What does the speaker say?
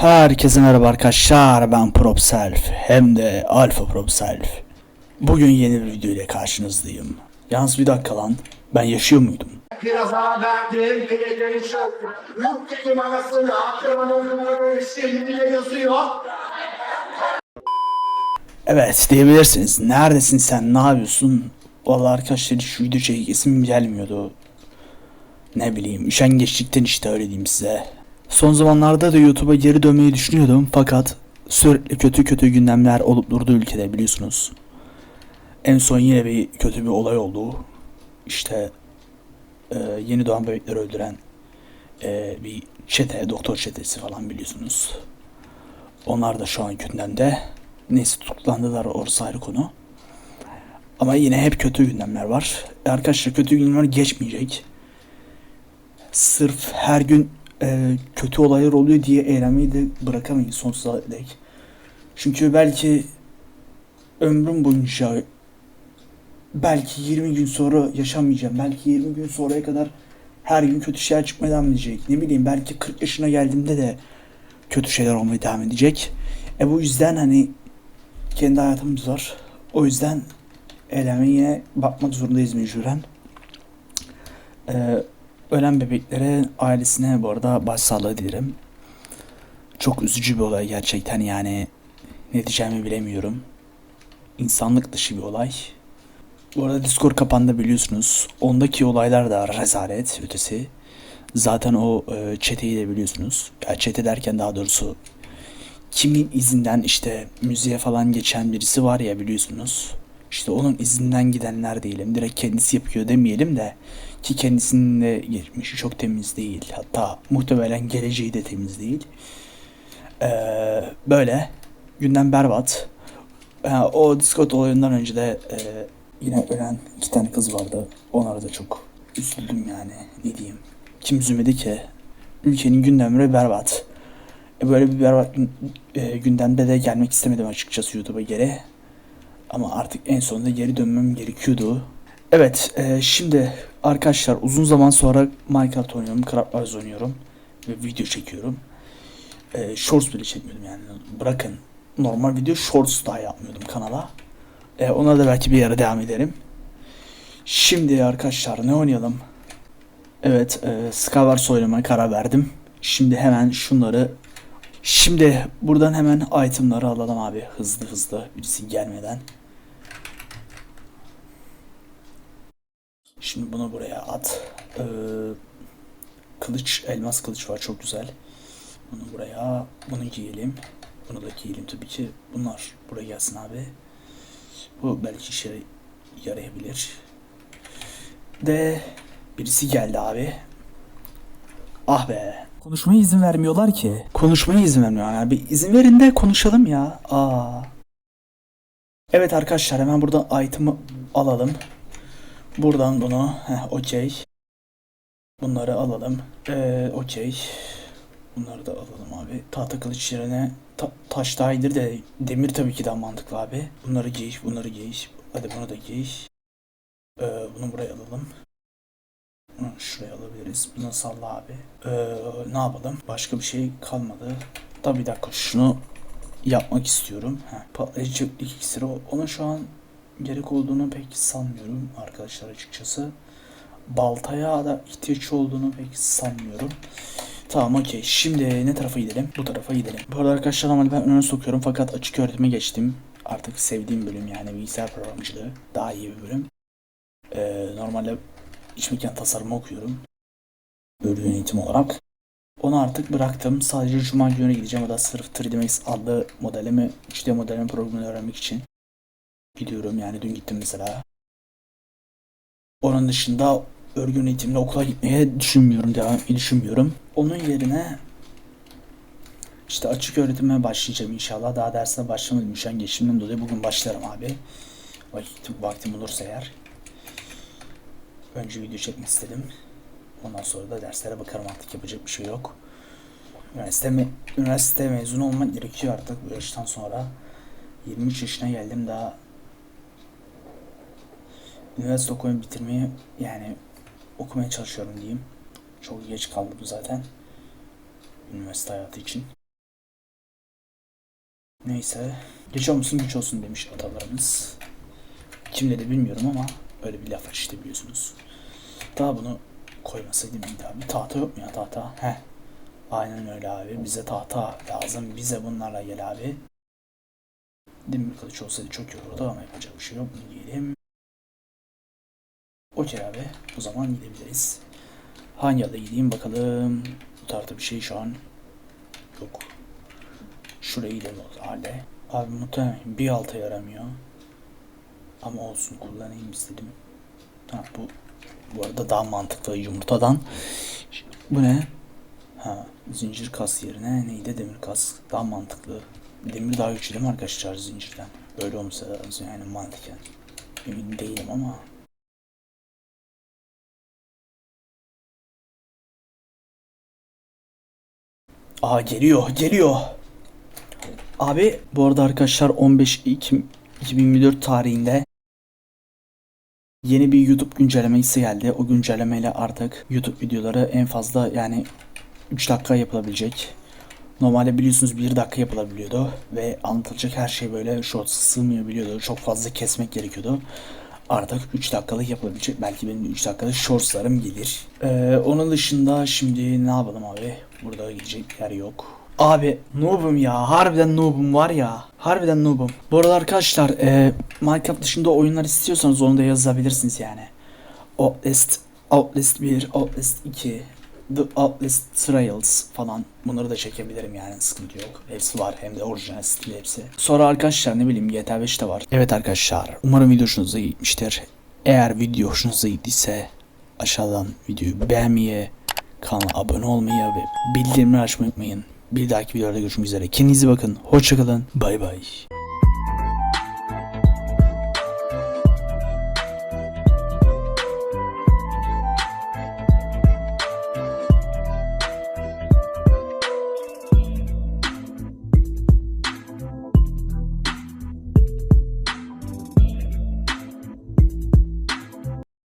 Herkese merhaba arkadaşlar ben Prop Self hem de Alpha Prop Self. Bugün yeni bir video ile karşınızdayım. Yalnız bir dakika lan ben yaşıyor muydum? Biraz daha verdim, birileri çok. Yok dedim anasını, aklıma olduğunu şimdi yazıyor. Evet diyebilirsiniz neredesin sen ne yapıyorsun? Vallahi arkadaşlar şu video çekesim gelmiyordu. Ne bileyim üşengeçlikten işte öyle diyeyim size. Son zamanlarda da YouTube'a geri dönmeyi düşünüyordum fakat sürekli kötü kötü gündemler olup durdu ülkede biliyorsunuz. En son yine bir kötü bir olay oldu. İşte e, yeni doğan bebekleri öldüren e, bir çete, doktor çetesi falan biliyorsunuz. Onlar da şu an gündemde. Neyse tutuklandılar orası ayrı konu. Ama yine hep kötü gündemler var. Arkadaşlar kötü gündemler geçmeyecek. Sırf her gün e, kötü olaylar oluyor diye eğlenmeyi de bırakamayın sonsuza dek. Çünkü belki ömrüm boyunca belki 20 gün sonra yaşamayacağım. Belki 20 gün sonraya kadar her gün kötü şeyler çıkmaya devam edecek. Ne bileyim belki 40 yaşına geldiğimde de kötü şeyler olmaya devam edecek. E bu yüzden hani kendi hayatımız var. O yüzden eğlenmeye bakmak zorundayız mecburen. Ee, ölen bebeklere ailesine bu arada başsağlığı dilerim. Çok üzücü bir olay gerçekten yani ne diyeceğimi bilemiyorum. İnsanlık dışı bir olay. Bu arada Discord kapandı biliyorsunuz. Ondaki olaylar da rezalet ötesi. Zaten o e, çeteyi de biliyorsunuz. Ya çete derken daha doğrusu kimin izinden işte müziğe falan geçen birisi var ya biliyorsunuz. İşte onun izinden gidenler değilim. Direkt kendisi yapıyor demeyelim de ki kendisinin de geçmişi çok temiz değil. Hatta muhtemelen geleceği de temiz değil. Ee, böyle gündem berbat. Ha, o Discord olayından önce de e, yine ölen iki tane kız vardı. Onlara da çok üzüldüm yani. Ne diyeyim. Kim üzülmedi ki? Ülkenin gündemleri berbat. E, böyle bir berbat e, gündemde de gelmek istemedim açıkçası YouTube'a geri. Ama artık en sonunda geri dönmem gerekiyordu. Evet, e, şimdi arkadaşlar uzun zaman sonra Minecraft oynuyorum, Craft Wars oynuyorum ve video çekiyorum. E, shorts bile çekmiyordum yani. Bırakın normal video shorts daha yapmıyordum kanala. E, ona da belki bir ara devam ederim. Şimdi arkadaşlar ne oynayalım? Evet, e, Skywars oynamaya karar verdim. Şimdi hemen şunları Şimdi buradan hemen itemları alalım abi hızlı hızlı birisi gelmeden. Şimdi bunu buraya at. Ee, kılıç, elmas kılıç var çok güzel. Bunu buraya, bunu giyelim. Bunu da giyelim tabii ki. Bunlar buraya gelsin abi. Bu belki işe yarayabilir. De birisi geldi abi. Ah be. Konuşmaya izin vermiyorlar ki. Konuşmaya izin vermiyorlar abi. İzin verin de konuşalım ya. Aa. Evet arkadaşlar hemen buradan item'ı alalım. Buradan bunu. Okey. Bunları alalım. Ee, okey. Bunları da alalım abi. Tahta kılıç yerine ta- taş daha iyidir de demir tabii ki daha mantıklı abi. Bunları giy, bunları giy. Hadi bunu da giy. Ee, bunu buraya alalım. Bunu şuraya alabiliriz. Bunu salla abi. Ee, ne yapalım? Başka bir şey kalmadı. Da bir dakika şunu yapmak istiyorum. Patlayıcı iksiri. Ona şu an gerek olduğunu pek sanmıyorum arkadaşlar açıkçası. Baltaya da ihtiyaç olduğunu pek sanmıyorum. Tamam okey. Şimdi ne tarafa gidelim? Bu tarafa gidelim. Bu arada arkadaşlar normalde ben öne sokuyorum fakat açık öğretime geçtim. Artık sevdiğim bölüm yani bilgisayar programcılığı. Daha iyi bir bölüm. Ee, normalde iç mekan tasarımı okuyorum. Bölüm yönetim olarak. Onu artık bıraktım. Sadece Cuma günü gideceğim. O da sırf 3D Max adlı modelimi, 3D modelimi programını öğrenmek için gidiyorum. Yani dün gittim mesela. Onun dışında örgü yönetimle okula gitmeye düşünmüyorum. Devam düşünmüyorum. Onun yerine işte açık öğretime başlayacağım inşallah. Daha dersine başlamadım. Şu an geçimden dolayı bugün başlarım abi. Vakit, vaktim olursa eğer. Önce video çekmek istedim. Ondan sonra da derslere bakarım artık yapacak bir şey yok. Üniversite, me- üniversite mezunu olmak gerekiyor artık bu yaştan sonra. 23 yaşına geldim daha üniversite okumayı bitirmeyi yani okumaya çalışıyorum diyeyim. Çok geç kaldım zaten üniversite hayatı için. Neyse. Geç olmasın güç olsun demiş atalarımız. Kim dedi bilmiyorum ama öyle bir laf işte biliyorsunuz. Daha bunu koymasaydım iyiydi abi. Tahta yok mu ya tahta? Heh. Aynen öyle abi. Bize tahta lazım. Bize bunlarla gel abi. Demir kılıç olsaydı çok iyi olurdu ama yapacak bir şey yok. Bunu giyelim. Okey abi. O zaman gidebiliriz. Hangi ada gideyim bakalım. Bu tarafta bir şey şu an yok. Şuraya gidelim o halde. Abi muhtemelen bir alta yaramıyor. Ama olsun kullanayım istedim. Ha bu bu arada daha mantıklı yumurtadan. Bu ne? Ha zincir kas yerine neydi demir kas daha mantıklı. Demir daha güçlü değil mi arkadaşlar zincirden? Öyle olmasa lazım yani mantıken. Emin değilim ama. Aa geliyor geliyor. Abi bu arada arkadaşlar 15 Ekim 2024 tarihinde yeni bir YouTube güncellemesi geldi. O güncellemeyle artık YouTube videoları en fazla yani 3 dakika yapılabilecek. Normalde biliyorsunuz 1 dakika yapılabiliyordu ve anlatılacak her şey böyle shorts sığmayabiliyordu. Çok fazla kesmek gerekiyordu. Artık 3 dakikalık yapılabilecek. Belki benim de 3 dakikalık shortslarım gelir. Ee, onun dışında şimdi ne yapalım abi? Burada gidecek yer yok. Abi noob'um ya. Harbiden noob'um var ya. Harbiden noob'um. Bu arada arkadaşlar e, Minecraft dışında oyunlar istiyorsanız onu da yazabilirsiniz yani. Outlast, Outlast 1, Outlast 2, The Outlast Trials falan bunları da çekebilirim yani sıkıntı yok. Hepsi var hem de orijinal stil hepsi. Sonra arkadaşlar ne bileyim GTA 5 de var. Evet arkadaşlar umarım video hoşunuza gitmiştir. Eğer video hoşunuza gittiyse aşağıdan videoyu beğenmeyi, kanala abone olmayı ve bildirimleri açmayı unutmayın. Bir dahaki videoda görüşmek üzere. Kendinize bakın. Hoşçakalın. Bay bay.